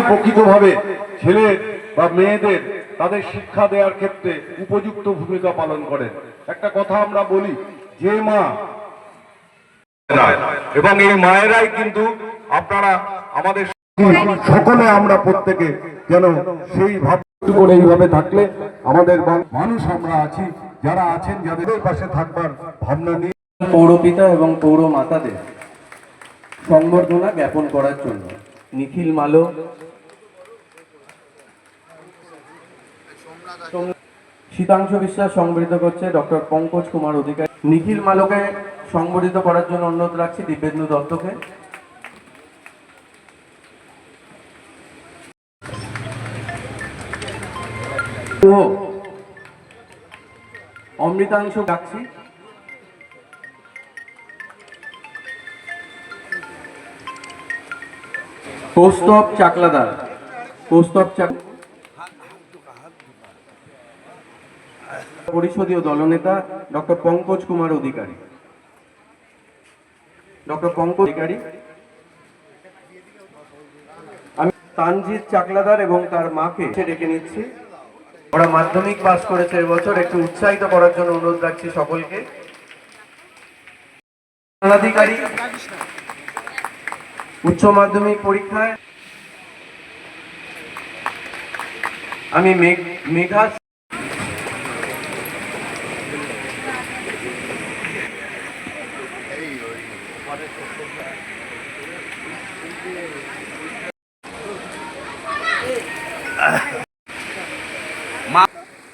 কিন্তু প্রকৃতভাবে ছেলে বা মেয়েদের তাদের শিক্ষা দেওয়ার ক্ষেত্রে উপযুক্ত ভূমিকা পালন করেন একটা কথা আমরা বলি, যে মা এবং এই মায়েরাই কিন্তু আপনারা আমাদের সকলে আমরা প্রত্যেকে যেন সেই ভাব করে এইভাবে থাকলে আমাদের মানুষ আমরা আছি, যারা আছেন, যাদের পাশে থাকবার ভাবনা নিয়ে পৌরপিতা এবং পৌর মাতাদের সংবর্ধনা জ্ঞাপন করার জন্য নিখিল মালো শীতাংশু বিশ্বাস সংবর্ধিত করছে ডক্টর পঙ্কজ কুমার অধিকারী। নিখিল মালোকে সংবর্ধিত করার জন্য অনুরোধ রাখছি দিব্যেন্দু দত্তকে। অমৃতাংশু ডাকছি। কৌস্তব চাকলাদার কৌস্তব চাক পরিষদীয় দলনেতা ডক্টর পঙ্কজ কুমার অধিকারী। ডক্টর পঙ্কজ অধিকারী। আমি তানজিৎ চাকলাদার এবং তার মাকে ডেকে নিচ্ছি। ওরা মাধ্যমিক পাস করেছে এবছর। একটু উৎসাহিত করার জন্য অনুরোধ রাখছি সকলকে। উচ্চ মাধ্যমিক পরীক্ষায় আমি মেঘ-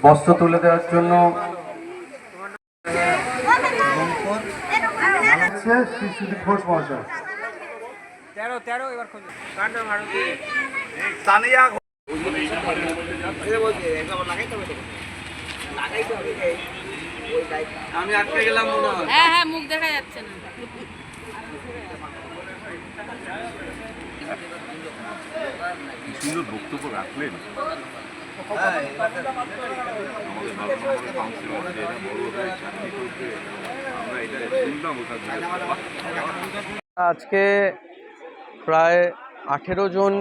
বস্ত্র তুলে দেওয়ার জন্য। শ্রী সুদীপ ঘোষ মহাশয় তেরো তেরো এবার আমি আটকে গেলাম মনে হয়। হ্যাঁ হ্যাঁ মুখ দেখা যাচ্ছে না। সুন্দর বক্তব্য রাখলেন। আজকে প্রায় আঠেরো জন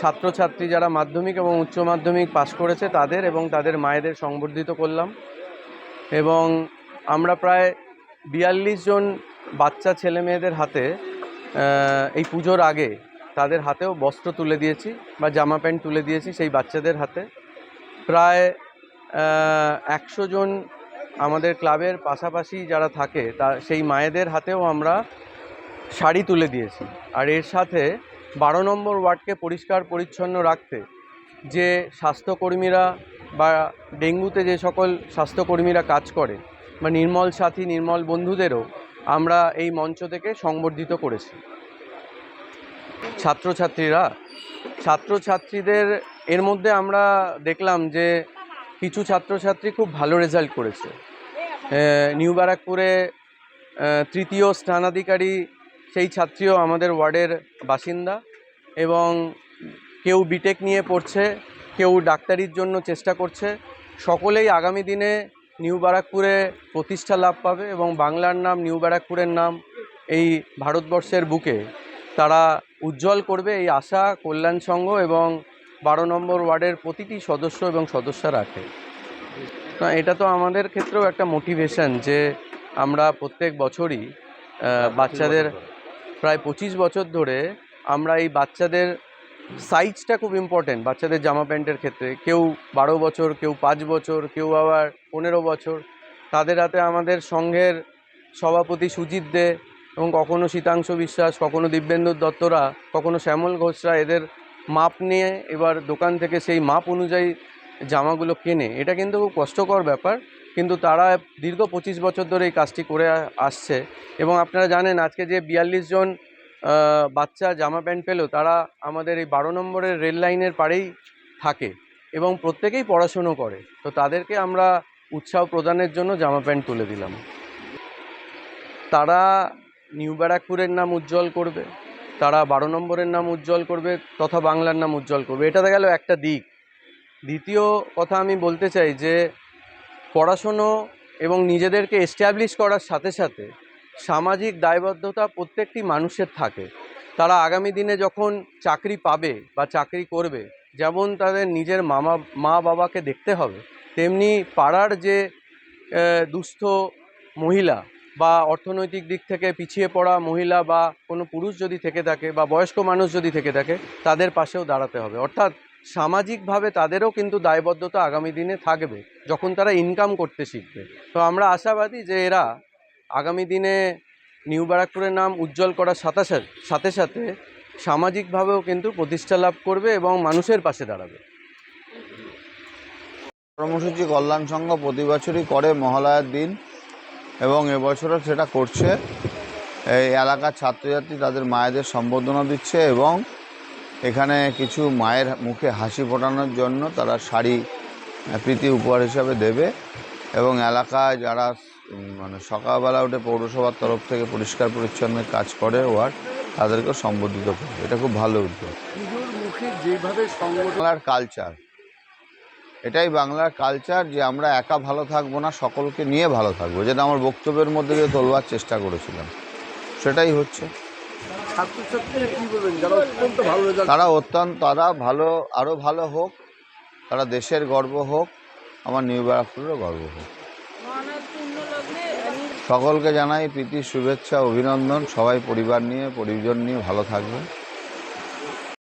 ছাত্রছাত্রী যারা মাধ্যমিক এবং উচ্চ মাধ্যমিক পাশ করেছে তাদের এবং তাদের মায়েদের সংবর্ধিত করলাম। এবং আমরা প্রায় বিয়াল্লিশ জন বাচ্চা ছেলে মেয়েদের হাতে এই পুজোর আগে তাদের হাতেও বস্ত্র তুলে দিয়েছি বা জামা প্যান্ট তুলে দিয়েছি সেই বাচ্চাদের হাতে। প্রায় একশো জন আমাদের ক্লাবের পাশাপাশি যারা থাকে, তা সেই মায়েদের হাতেও আমরা শাড়ি তুলে দিয়েছি। আর এর সাথে বারো নম্বর ওয়ার্ডকে পরিষ্কার পরিচ্ছন্ন রাখতে যে স্বাস্থ্যকর্মীরা বা ডেঙ্গুতে যে সকল স্বাস্থ্যকর্মীরা কাজ করে বা নির্মল সাথী, নির্মল বন্ধুদেরও আমরা এই মঞ্চ থেকে সংবর্ধিত করেছি। ছাত্রছাত্রীরা ছাত্রছাত্রীদের এর মধ্যে আমরা দেখলাম যে কিছু ছাত্রছাত্রী খুব ভালো রেজাল্ট করেছে। নিউ ব্যারাকপুরে তৃতীয় স্থানাধিকারী সেই ছাত্রীও আমাদের ওয়ার্ডের বাসিন্দা এবং কেউ বিটেক নিয়ে পড়ছে, কেউ ডাক্তারির জন্য চেষ্টা করছে। সকলেই আগামী দিনে নিউ ব্যারাকপুরে প্রতিষ্ঠা লাভ পাবে এবং বাংলার নাম, নিউ ব্যারাকপুরের নাম এই ভারতবর্ষের বুকে তারা উজ্জ্বল করবে এই আশা কল্যাণ সংঘ এবং বারো নম্বর ওয়ার্ডের প্রতিটি সদস্য এবং সদস্য রাখে। না এটা তো আমাদের ক্ষেত্রেও একটা মোটিভেশন যে আমরা প্রত্যেক বছরই বাচ্চাদের প্রায় পঁচিশ বছর ধরে আমরা এই বাচ্চাদের সাইজটা খুব ইম্পর্টেন্ট বাচ্চাদের জামা প্যান্টের ক্ষেত্রে। কেউ বারো বছর কেউ পাঁচ বছর কেউ আবার পনেরো বছর। তাদের হাতে আমাদের সংঘের সভাপতি সুজিত দে এবং কখনো শীতাংশ বিশ্বাস, কখনো দিব্যেন্দু দত্তরা, কখনো শ্যামল ঘোষরা এদের মাপ নিয়ে এবার দোকান থেকে সেই মাপ অনুযায়ী জামাগুলো কেনে। এটা কিন্তু খুব কষ্টকর ব্যাপার, কিন্তু তারা দীর্ঘ পঁচিশ বছর ধরে এই কাজটি করে আসছে। এবং আপনারা জানেন, আজকে যে বিয়াল্লিশ জন বাচ্চা জামা প্যান্ট পেল, তারা আমাদের এই বারো নম্বরের রেল লাইনের পাড়েই থাকে এবং প্রত্যেকেই পড়াশুনো করে। তো তাদেরকে আমরা উৎসাহ প্রদানের জন্য জামা প্যান্ট তুলে দিলাম। তারা নিউ ব্যারাকপুরের নাম উজ্জ্বল করবে, তারা বারো নম্বরের নাম উজ্জ্বল করবে, তথা বাংলার নাম উজ্জ্বল করবে। এটা গেল একটা দিক। দ্বিতীয় কথা আমি বলতে চাই যে, পড়াশুনো এবং নিজেদেরকে এস্টাবলিশ করার সাথে সাথে সামাজিক দায়বদ্ধতা প্রত্যেকটি মানুষের থাকে। তারা আগামী দিনে যখন চাকরি পাবে বা চাকরি করবে, যেমন তাদের নিজের মামা, মা বাবাকে দেখতে হবে, তেমনি পাড়ার যে দুস্থ মহিলা বা অর্থনৈতিক দিক থেকে পিছিয়ে পড়া মহিলা বা কোনো পুরুষ যদি থেকে থাকে বা বয়স্ক মানুষ যদি থেকে থাকে, তাদের পাশেও দাঁড়াতে হবে। অর্থাৎ সামাজিকভাবে তাদেরও কিন্তু দায়বদ্ধতা আগামী দিনে থাকবে যখন তারা ইনকাম করতে শিখবে। তো আমরা আশাবাদী যে এরা আগামী দিনে নিউ ব্যারাকপুরের নাম উজ্জ্বল করার সাথে সাথে সাথে সামাজিকভাবেও কিন্তু প্রতিষ্ঠা লাভ করবে এবং মানুষের পাশে দাঁড়াবে। কর্মসূচি কল্যাণ সংঘ প্রতি বছরই করে মহালয়ার দিন। এবং এবছরও সেটা করছে। এই এলাকার ছাত্রছাত্রী তাদের মায়েদের সম্বর্ধনা দিচ্ছে এবং এখানে কিছু মায়ের মুখে হাসি ফোটানোর জন্য তারা শাড়ি প্রীতি উপহার হিসাবে দেবে এবং এলাকায় যারা মানে সকালবেলা উঠে পৌরসভার তরফ থেকে পরিষ্কার পরিচ্ছন্নের কাজ করে ওয়ার্ড তাদেরকে সম্বোধিত করবে। এটা খুব ভালো উদ্যোগ। বাংলার কালচার এটাই বাংলার কালচার যে আমরা একা ভালো থাকব না সকলকে নিয়ে ভালো থাকব যেটা আমার বক্তব্যের মধ্যে দিয়ে তোলবার চেষ্টা করেছিলাম। সেটাই হচ্ছে। তারা অত্যন্ত তারা ভালো আরও ভালো হোক তারা দেশের গর্ব হোক আমার নিউ ব্যারাকপুরেরও গর্ব হোক। সকলকে জানাই প্রীতি শুভেচ্ছা অভিনন্দন সবাই পরিবার নিয়ে পরিজন নিয়ে ভালো থাকবে